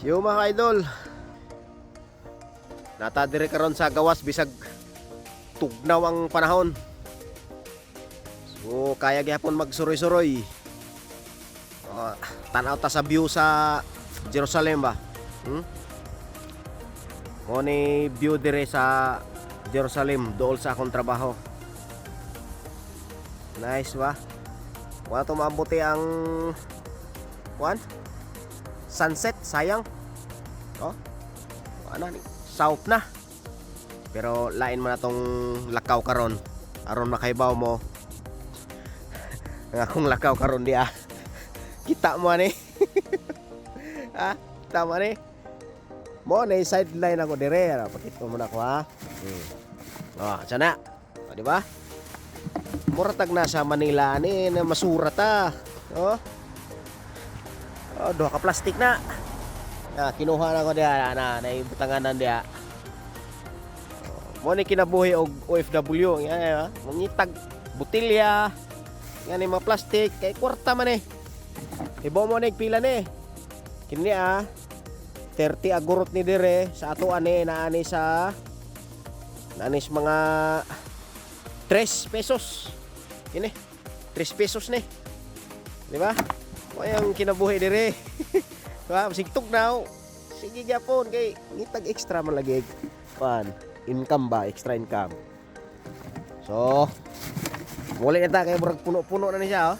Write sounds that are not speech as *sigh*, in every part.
Yo mga idol. Nata dire karon sa gawas bisag tugnaw ang panahon. So kaya gyapon magsuroy-suroy. Uh, tanaw ta sa view sa Jerusalem ba? Hmm? Mo ni view dire sa Jerusalem dool sa akong trabaho. Nice ba? Wala to maambuti ang Kuan? Sunset, sayang. Oh. Ano ni? South na. Pero lain mo na tong lakaw karon. Aron makaibaw mo. *laughs* Ang akong lakaw karon di ah. Kita mo ani. *laughs* ah, kita mo ani. Mo na sideline ako dire. Ano, Pakita mo na ko ha. Hmm. Oh, sana. O, di ba? Muratag na sa Manila ni na masurat ah. Oh. Oh, duha ka plastic na. Ah, kinuha na ko diha na naibutanganan diha. Mo ni kinabuhi og OFW, yan ha. Mangitag butilya. Yan ni mga plastic kay kwarta man eh. Ibo mo ni pila ni. Kini ah 30 agurot ni dire sa ato ani naani sa naani sa mga 3 pesos. Kini 3 pesos ni. Di ba? O yung kinabuhi dire. *laughs* diba? Sigtog na. Sige gyapon kay ngitag extra man lagi. Pan, income ba? Extra income. So, muli na ta kay murag puno-puno na ni siya oh.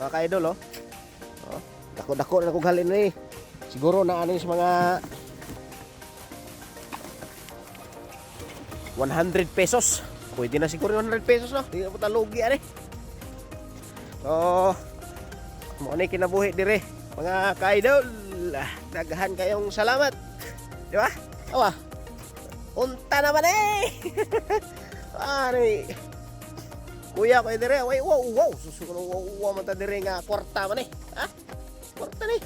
Mga ka-idol oh. oh dako-dako na kog halin ni. Siguro na ano sa mga 100 pesos. Pwede na siguro yung 100 pesos no. Na po talugi ani. So, mo ni kinabuhi dire mga ka-idol. Daghan kayong salamat. Di ba? Awa. Unta naman eh. *laughs* Eh kuya ko dire way wow wow. Susuko wow wow man ta dire nga kwarta man eh. Ha? Kwarta ni.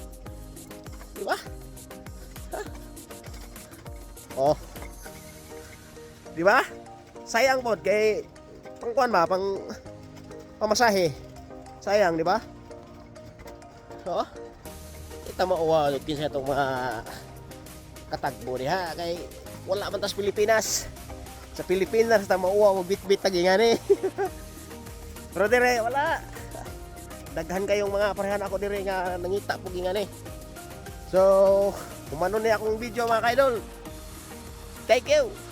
Di ba? Ha? Oh. Di ba? Sayang pod kay pangkuan ba? Pang pamasahe. Sayang di ba Oo. Kita mo uwa kinsa itong mga katagbo diha kay wala man tas Pilipinas. Sa Pilipinas ta mauwa mo bit-bit tagingan eh. *laughs* Pero dire wala. Daghan kayong mga parehan ako dire nga nangita po gingan eh. So, kumano ni akong video mga kaidol. Thank you.